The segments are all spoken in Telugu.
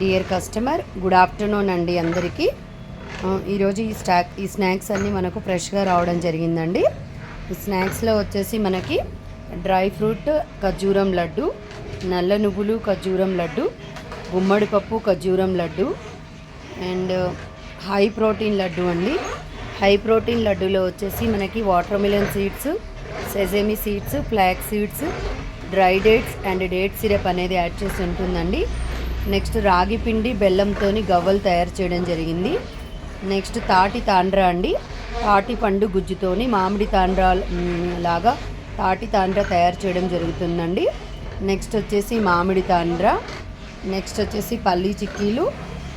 డియర్ కస్టమర్ గుడ్ ఆఫ్టర్నూన్ అండి అందరికీ. ఈరోజు ఈ స్టాక్ ఈ స్నాక్స్ అన్నీ మనకు ఫ్రెష్గా రావడం జరిగిందండి. ఈ స్నాక్స్లో వచ్చేసి మనకి డ్రై ఫ్రూట్ ఖర్జూరం లడ్డు నల్ల నువ్వులు ఖర్జూరం లడ్డు గుమ్మడి పప్పు ఖర్జూరం laddu and high protein laddu అండి. హై ప్రోటీన్ లడ్డులో వచ్చేసి మనకి watermelon seeds sesame seeds flax seeds dry dates and date syrup అనేది యాడ్ చేసి ఉంటుందండి. నెక్స్ట్ రాగి పిండి బెల్లంతోని గవ్వలు తయారు చేయడం జరిగింది. నెక్స్ట్ తాటి తాండ్ర అండి. తాటి పండు గుజ్జుతోని మామిడి తాండ్ర లాగా తాటి తాండ్ర తయారు చేయడం జరుగుతుందండి. నెక్స్ట్ వచ్చేసి మామిడి తాండ్ర. నెక్స్ట్ వచ్చేసి పల్లీ చిక్కీలు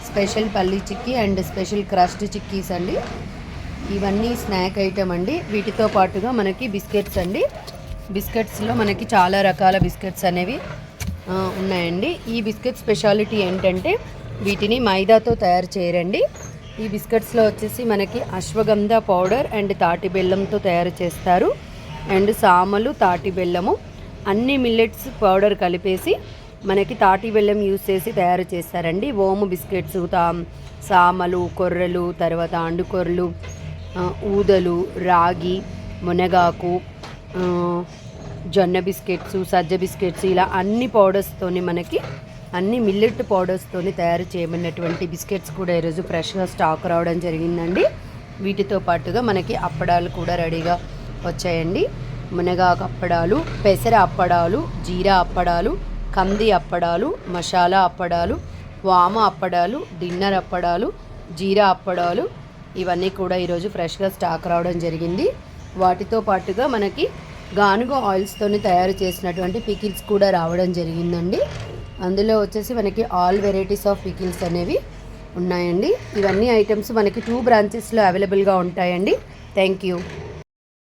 స్పెషల్ పల్లీ chikki and special crust chikkis అండి. ఇవన్నీ స్నాక్ ఐటమ్ అండి. వీటితో పాటుగా మనకి బిస్కెట్స్ అండి. బిస్కెట్స్లో మనకి చాలా రకాల బిస్కెట్స్ అనేవి ఉన్నాయండి. ఈ బిస్కెట్ స్పెషాలిటీ ఏంటంటే వీటిని మైదాతో తయారు చేయరండి. ఈ బిస్కెట్స్లో వచ్చేసి మనకి అశ్వగంధ పౌడర్ అండ్ తాటి బెల్లంతో తయారు చేస్తారు. అండ్ సామలు తాటి బెల్లము అన్ని మిల్లెట్స్ పౌడర్ కలిపేసి మనకి తాటి బెల్లం యూస్ చేసి తయారు చేస్తారండి. ఓము బిస్కెట్స్ తా సామలు కొర్రలు తర్వాత అండుకొర్రలు ఊదలు రాగి మునగాకు జొన్న బిస్కెట్స్ సజ్జ బిస్కెట్స్ ఇలా అన్ని పౌడర్స్తోని మనకి అన్ని మిల్లెట్ పౌడర్స్తోని తయారు చేయబడినటువంటి బిస్కెట్స్ కూడా ఈరోజు ఫ్రెష్గా స్టాక్ రావడం జరిగిందండి. వీటితో పాటుగా మనకి అప్పడాలు కూడా రెడీగా వచ్చాయండి. మునగాకు అప్పడాలు పెసర అప్పడాలు జీరా అప్పడాలు కంది అప్పడాలు మసాలా అప్పడాలు వామ అప్పడాలు డిన్నర్ అప్పడాలు జీరా అప్పడాలు ఇవన్నీ కూడా ఈరోజు ఫ్రెష్గా స్టాక్ రావడం జరిగింది. వాటితో పాటుగా మనకి గానుగ ఆయిల్స్తోని తయారు చేసినటువంటి పికిల్స్ కూడా రావడం జరిగిందండి. అందులో వచ్చేసి మనకి ఆల్ వెరైటీస్ ఆఫ్ పికిల్స్ అనేవి ఉన్నాయండి. ఇవన్నీ ఐటమ్స్ మనకి టూ బ్రాంచెస్లో అవైలబుల్గా ఉంటాయండి. Thank you